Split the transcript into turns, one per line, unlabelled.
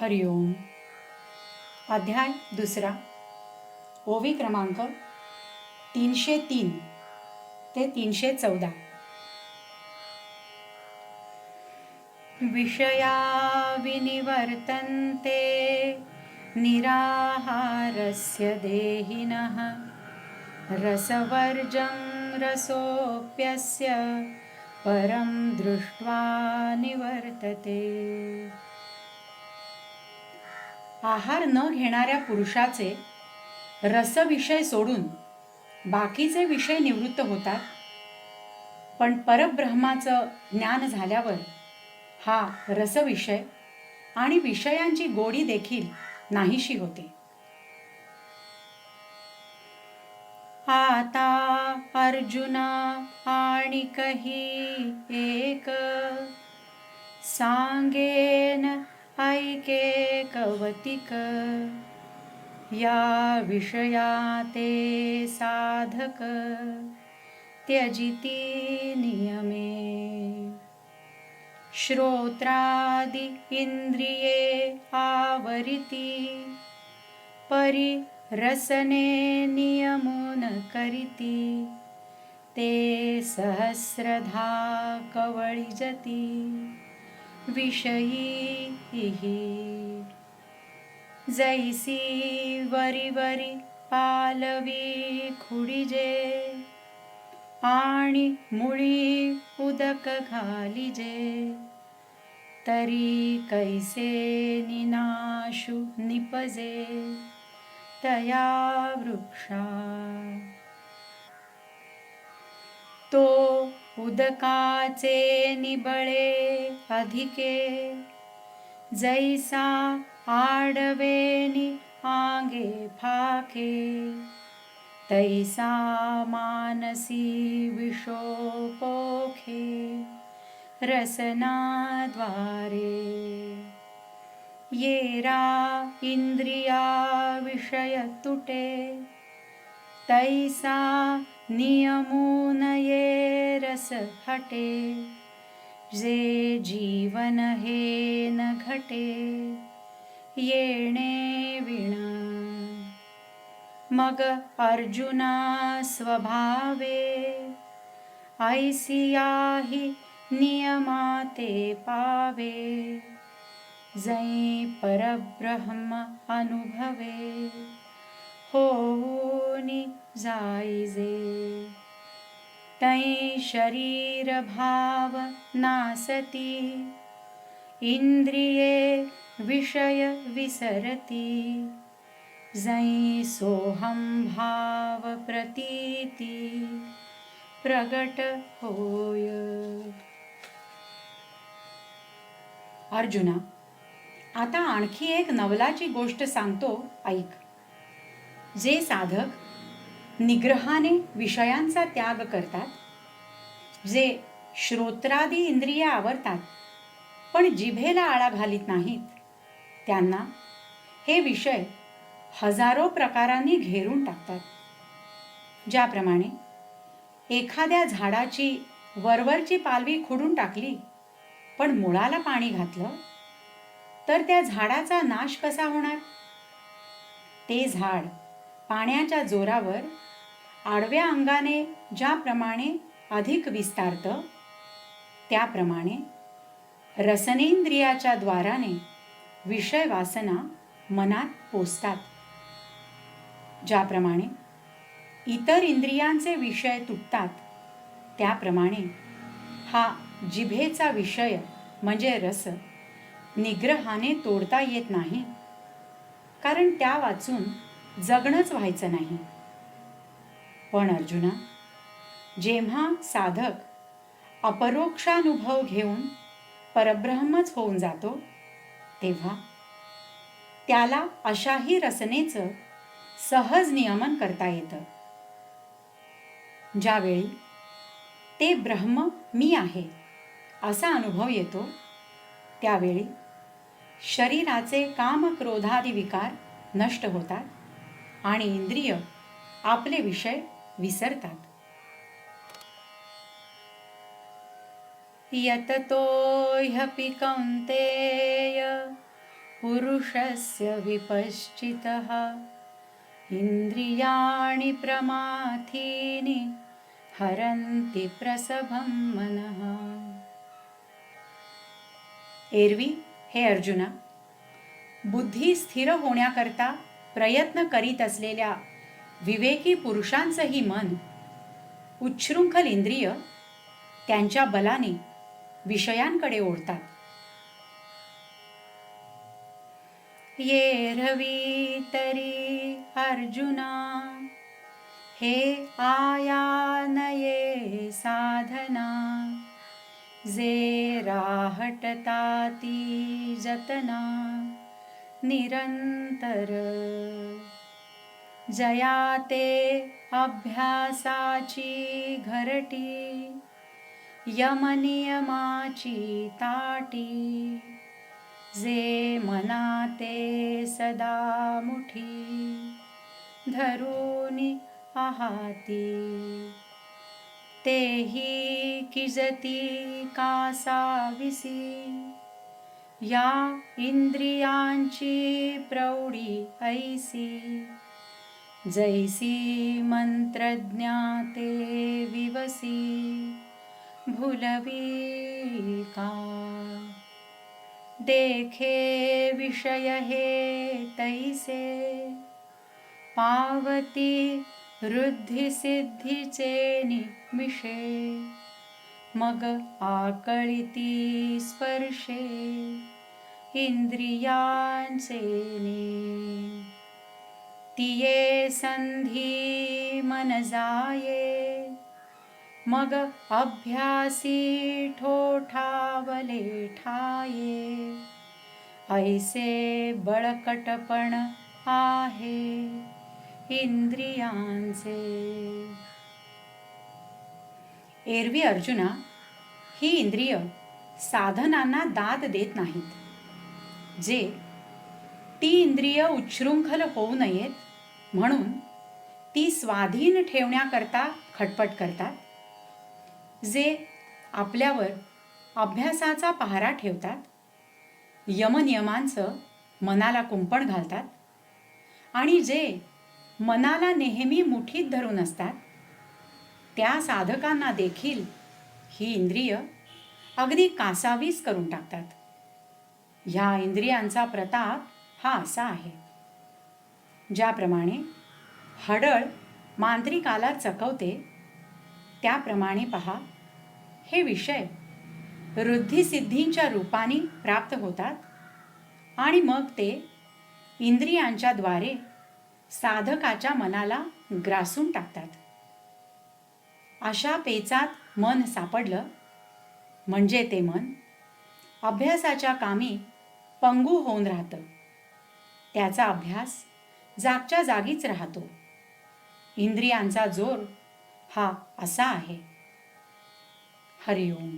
हरिओम अध्याय दुसरा. ओवी क्रमांक तीनशे तीन ते तीनशे चौदा. विषया विनिवर्तन्ते निराहारस्य देहिनः। रसवर्जं रसोऽप्यस्य परं दृष्ट्वा निवर्तते। आहार न घेणाऱ्या पुरुषाचे रसविषय सोडून बाकीचे विषय निवृत्त होतात. पण परब्रह्माचं ज्ञान झाल्यावर हा रसविषय आणि विषयांची गोडी देखील नाहीशी होते. आता अर्जुना आणि कही एक सांगेन ऐके कवतिक. या विषया ते साधक. त्यजिती नियमे. श्रोत्रादि इंद्रिये आवरिती परिरसने नियमून करिति. ते सहस्रधा कवळिजति. विषयी जैसी वरी वरी पालवी खुडिजे आणि मुळी उदक घालिजे तरी कैसे निनाशु निपजे तया वृक्षा। तो उदकाचे निबळे अधिके जैसा आडवेनी आंगे फाके तैसा मानसी विषोपोखे रसनाद्वारे। येरा इंद्रिया विषय तुटे तैसा नियमून ये रस हटे जे जीवन हे न घटे येणे विणा। मग अर्जुना स्वभावे ऐसियाही नियमाते पावे जै परब्रह्म अनुभवे होऊनी जाईजे तै शरीर भाव नासती. इंद्रिये विषय विसरती. जै सोहम भाव प्रतीती प्रगट होय. अर्जुना आता आणखी एक नवलाची गोष्ट सांगतो ऐक. जे साधक निग्रहाने विषयांचा त्याग करतात जे श्रोत्रादी इंद्रिये आवरतात पण जिभेला आळा घालीत नाहीत त्यांना हे विषय हजारो प्रकारांनी घेरून टाकतात. ज्याप्रमाणे एखाद्या झाडाची वरवरची पालवी खुडून टाकली पण मुळाला पाणी घातलं तर त्या झाडाचा नाश कसा होणार? ते झाड पाण्याच्या जोरावर आडव्या अंगाने ज्याप्रमाणे अधिक विस्तारतं त्याप्रमाणे रसनेंद्रियाच्या द्वाराने विषय वासना मनात पोचतात ज्याप्रमाणे इतर इंद्रियांचे विषय तुटतात त्याप्रमाणे हा जिभेचा विषय म्हणजे रस निग्रहाने तोडता येत नाही. कारण त्या वाचून जगणंच व्हायचं नाही. पण अर्जुना जेव्हा साधक अपरोक्षानुभव घेऊन परब्रह्मच होऊन जातो तेव्हा त्याला अशाही रसनेचं सहज नियमन करता येतं. ज्यावेळी ते ब्रह्म मी आहे असा अनुभव येतो त्यावेळी शरीराचे काम क्रोधादी विकार नष्ट होतात आणि इंद्रिय आपले विषय विसरतात. यततो ह्यपि कौन्तेय पुरुषस्य विपश्चितः। इन्द्रियाणि प्रमाथीनि हरन्ति प्रसभं मनः। एरवी हे अर्जुना बुद्धी स्थिर होण्याकरता प्रयत्न करीत असलेल्या विवेकी पुरुषांचंही मन उच्छृंखल इंद्रिय त्यांच्या बलाने विषयांकडे ओढतात. ये रवी तरी अर्जुना हे आयानये साधना जे राहटताती जतना निरंतर जया ते अभ्यासाची घरटी यमनियमाची ताटी जे मनाते सदा मुठी धरूनी आहाती. तेही किजती कासाविसी या इंद्रियांची प्रौढी ऐसी. जैसी मंत्रज्ञाते विवसी भुलवी का? देखे विषय हे तैसे पावती वृद्धी निमिषे मग आकळिती स्पर्शे इंद्रियांचे तिये संधी मन जाये मग अभ्यासी ठोठावले ठाये ऐसे बळकटपण आहे इंद्रियांचे। एरवी अर्जुना ही इंद्रिय साधनांना दाद देत नाहीत. जे ती इंद्रिय उच्छृंखल होऊ नयेत म्हणून ती स्वाधीन ठेवण्याकरता खटपट करतात जे आपल्यावर अभ्यासाचा पहारा ठेवतात यमनियमांचं मनाला कुंपण घालतात आणि जे मनाला नेहमी मुठीत धरून असतात त्या साधकांना देखील ही इंद्रिय अगदी कासावीस करून टाकतात. ह्या इंद्रियांचा प्रताप हा असा आहे. ज्याप्रमाणे हडळ मांत्रिकाला चकवते त्याप्रमाणे पहा हे विषय वृद्धिसिद्धींच्या रूपाने प्राप्त होतात आणि मग ते इंद्रियांच्या द्वारे साधकाच्या मनाला ग्रासून टाकतात. अशा पेचात मन सापडलं म्हणजे ते मन अभ्यासाच्या कामी पंगू होऊन राहतं. त्याचा अभ्यास जागच्या जागीच राहतो. इंद्रियांचा जोर हा असा आहे. हरिओम.